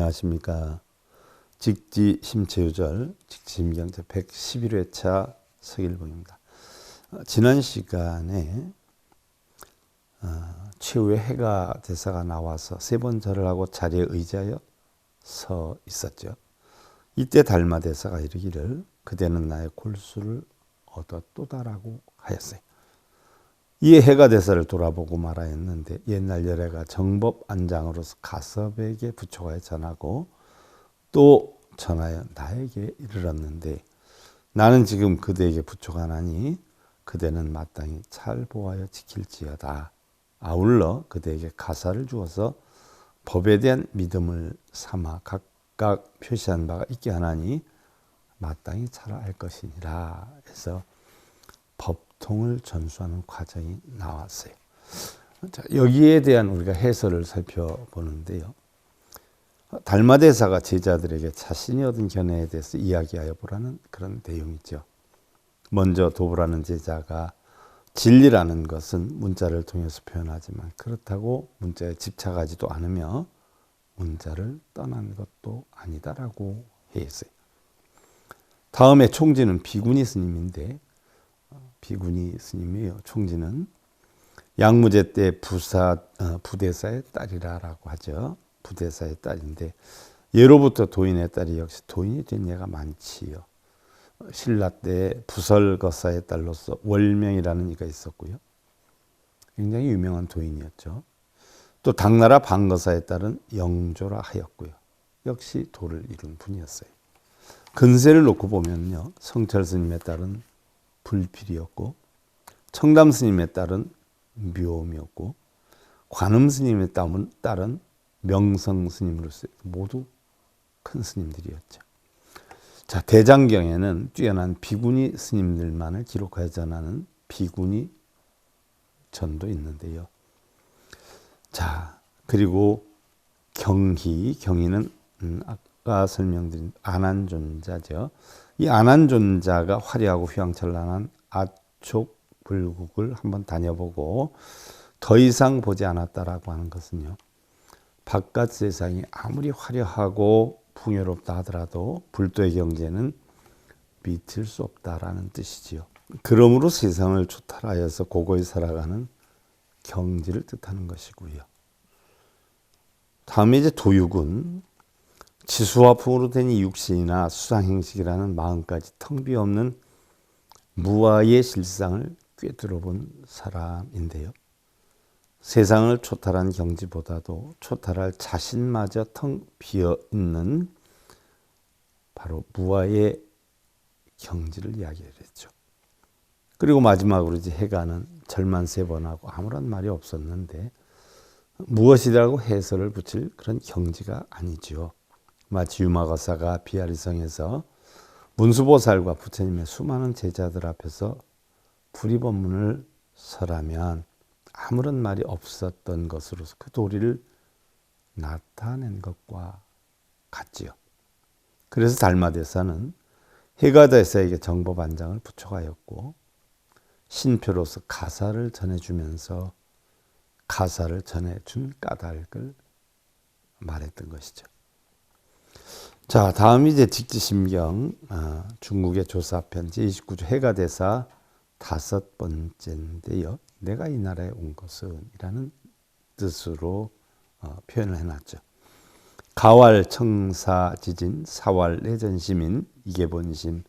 안녕하십니까. 직지 심체유절 직지심경제 111회차 서일봉입니다. 어, 지난 시간에 어, 최후의 해가 대사가 나와서 세 번 절을 하고 자리에 의지하여 서 있었죠. 이때 달마 대사가 이르기를 그대는 나의 골수를 얻었도다라고 하였어요. 이에 해가 대사를 돌아보고 말하였는데 옛날 열애가 정법 안장으로서 가섭에게 부처가에 전하고 또 전하여 나에게 이르렀는데 나는 지금 그대에게 부처가 나니 그대는 마땅히 잘 보아여 지킬지어다. 아울러 그대에게 가사를 주어서 법에 대한 믿음을 삼아 각각 표시한 바가 있게 하나니 마땅히 잘 알 것이니라 해서 법 통을 전수하는 과정이 나왔어요. 자, 여기에 대한 우리가 해설을 살펴보는데요. 달마대사가 제자들에게 자신이 얻은 견해에 대해서 이야기하여 보라는 그런 내용이죠. 먼저 도부라는 제자가 진리라는 것은 문자를 통해서 표현하지만 그렇다고 문자에 집착하지도 않으며 문자를 떠난 것도 아니다라고 했어요. 다음에 총지는 비구니 스님인데 비구니 스님이에요. 총지는 양무제 때 부사 어, 부대사의 딸이라라고 하죠. 부대사의 딸인데 예로부터 도인의 딸이 역시 도인이 된 예가 많지요. 신라 때 부설거사의 딸로서 월명이라는 이가 있었고요. 굉장히 유명한 도인이었죠. 또 당나라 방거사의 딸은 영조라 하였고요. 역시 도를 이룬 분이었어요. 근세를 놓고 보면요. 성철 스님의 딸은 불필이었고 청담 스님의 딸은 묘음이었고 관음 스님의 딸은, 명성 스님으로서 모두 큰 스님들이었죠. 자 대장경에는 뛰어난 비구니 스님들만을 기록하여 전하는 비구니 전도 있는데요. 자 그리고 경희 경희는 음, 아까 설명드린 안한존자죠. 이 안한존자가 화려하고 휘황찬란한 아촉 불국을 한번 다녀보고 더 이상 보지 않았다라고 하는 것은요. 바깥 세상이 아무리 화려하고 풍요롭다 하더라도 불도의 경제는 믿을 수 없다라는 뜻이지요. 그러므로 세상을 초탈하여서 고고히 살아가는 경지를 뜻하는 것이고요. 다음에 이제 도육은 지수화풍으로 된 이 육신이나 수상행식이라는 마음까지 텅 비 없는 무아의 실상을 꿰뚫어 본 사람인데요. 세상을 초탈한 경지보다도 초탈할 자신마저 텅 비어 있는 바로 무아의 경지를 이야기를 했죠. 그리고 마지막으로 이제 해가는 절만 세 번 하고 아무런 말이 없었는데 무엇이라고 해설을 붙일 그런 경지가 아니지요. 마치 유마 거사가 비아리성에서 문수보살과 부처님의 수많은 제자들 앞에서 불의법문을 설하면 아무런 말이 없었던 것으로서 그 도리를 나타낸 것과 같지요. 그래서 달마대사는 해가대사에게 정법안장을 부촉하였고 신표로서 가사를 전해주면서 가사를 전해준 까닭을 말했던 것이죠. 자, 다음 이제 직지심경 어, 중국의 조사편 제29조 해가 대사 다섯 번째인데요. 내가 이 나라에 온 것은 이라는 뜻으로 어, 표현을 해놨죠. 가왈 청사 지진 사왈 내전시민 이계 본심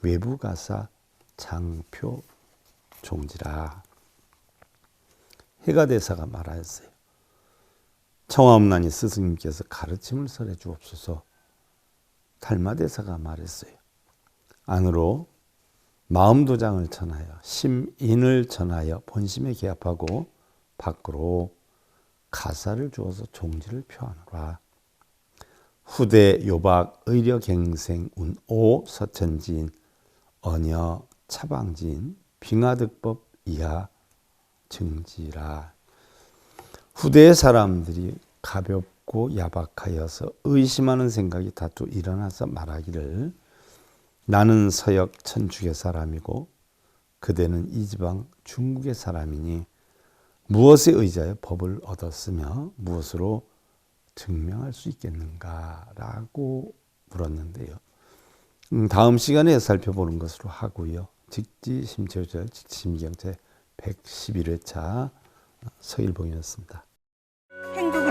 외부가사 장표 종지라 해가 대사가 말하였어요. 청암난이 스승님께서 가르침을 설해 주옵소서 달마대사가 말했어요. 안으로 마음도장을 전하여 심인을 전하여 본심에 기합하고 밖으로 가사를 주어서 종지를 표하노라. 후대 요박 의려 갱생 운오 서천지인 언여 차방지인 빙하득법 이하 증지라. 후대의 사람들이 가볍 고 야박하여서 의심하는 생각이 다투 일어나서 말하기를 나는 서역 천주의 사람이고 그대는 이 지방 중국의 사람이니 무엇에 의지하여 법을 얻었으며 무엇으로 증명할 수 있겠는가라고 물었는데요. 음, 다음 시간에 살펴보는 것으로 하고요. 직지 심체조절 직지 심경제 111회차 서일봉이었습니다.